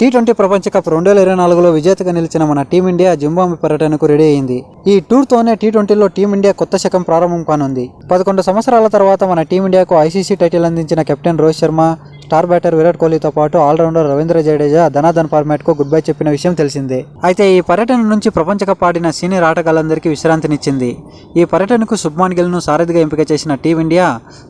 T twenty ప్రపంచ cup రెండు వేల ఇరవై నాలుగులో విజేతగా నిలిచిన మన టీమిండియా జింబాంబే పర్యటనకు రెడీ అయింది. ఈ టూర్తోనే టీ ట్వంటీలో టీమిండియా కొత్త శకం ప్రారంభం కానుంది. పదకొండు సంవత్సరాల తర్వాత మన టీమిండియాకు ఐసీసీ టైటిల్ అందించిన captain Rohit Sharma star batter Virat కోహ్లీతో పాటు ఆల్రౌండర్ రవీంద్ర జడేజా ధనాధన్ ఫార్మాట్కు గుడ్ బై చెప్పిన విషయం తెలిసిందే. అయితే ఈ పర్యటన నుంచి ప్రపంచ కప్ ఆడిన సీనియర్ ఆటగాళ్ళందరికీ విశ్రాంతినిచ్చింది. ఈ పర్యటనకు శుభ్మాన్ గిల్ను సారథిగా ఎంపిక చేసిన టీమిండియా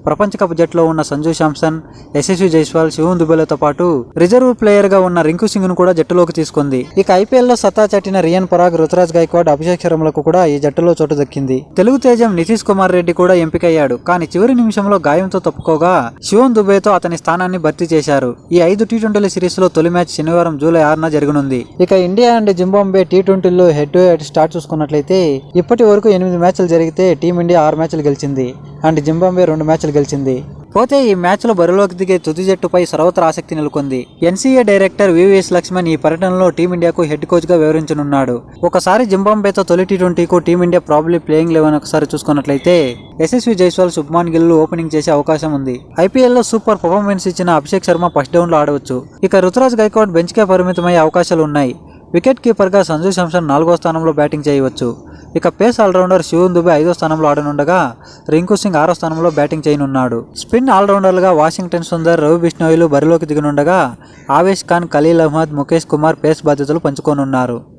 ప్రపంచ కప్ జట్టులో ఉన్న సంజు శాంసన్ యశస్వి జైస్వాల్ శివన్ దుబేలతో పాటు రిజర్వ్ ప్లేయర్గా ఉన్న రింకు సింగ్ను కూడా జట్టులోకి తీసుకుంది. ఇక ఐపీఎల్లో సత్తా చాటిన రియన్ పరాగ్ రుతురాజ్ గైక్వాడ్ అభిషేక్ శర్మలకు కూడా ఈ జట్టులో చోటు దక్కింది. తెలుగు తేజం నితీష్ కుమార్ రెడ్డి కూడా ఎంపికయ్యాడు. కానీ చివరి నిమిషంలో గాయంతో తప్పుకోగా శివన్ దుబేతో అతని స్థానాన్ని భర్తీ చేశారు. ఈ ఐదు టీ ట్వంటీల సిరీస్లో తొలి మ్యాచ్ శనివారం జూలై ఆరున జరగనుంది. ఇక ఇండియా అండ్ జింబాంబే టీ ట్వంటీలో హెడ్ టు హెడ్ స్టార్ట్ చూసుకున్నట్లయితే ఇప్పటి వరకు ఎనిమిది మ్యాచ్లు జరిగితే టీమిండియా ఆరు మ్యాచ్లు గెలిచింది. అండ్ జింబాంబే రెండు మ్యాచ్లు గెలిచింది. పోతే ఈ మ్యాచ్లో బరిలోకి దిగే తుది జట్టుపై సర్వత్ర ఆసక్తి నెలకొంది. ఎన్సీఏ డైరెక్టర్ వివిఎస్ లక్ష్మణ్ ఈ పర్యటనలో టీమిండియాకు హెడ్ కోచ్గా వివరించనున్నాడు ఒకసారి జింబాంబేతో తొలి T ట్వంటీకు team India probably playing eleven ఒకసారి చూసుకున్నట్లయితే యశస్వి జైస్వాల్ శుభ్మాన్ గిల్ ఓపెనింగ్ చేసే అవకాశం ఉంది. ఐపీఎల్లో సూపర్ పర్ఫార్మెన్స్ ఇచ్చిన అభిషేక్ శర్మ ఫస్ట్ డౌన్లో ఆడవచ్చు. ఇక రుతురాజ్ గైక్వాడ్ బెంచ్కే పరిమితమయ్యే అవకాశాలు ఉన్నాయి వికెట్ కీపర్గా సంజు శాంసన్ నాలుగో స్థానంలో బ్యాటింగ్ చేయవచ్చు. ఇక పేస్ ఆల్రౌండర్ శివన్ దుబే ఐదో స్థానంలో ఆడనుండగా రింకు సింగ్ ఆరో స్థానంలో బ్యాటింగ్ చేయనున్నాడు. స్పిన్ ఆల్రౌండర్లుగా వాషింగ్టన్ సుందర్ రవి బిష్ణోయిలు బరిలోకి దిగనుండగా ఆవేష్ ఖాన్ ఖలీల్ అహ్మద్ ముఖేష్ కుమార్ పేస్ బాధ్యతలు పంచుకోనున్నారు.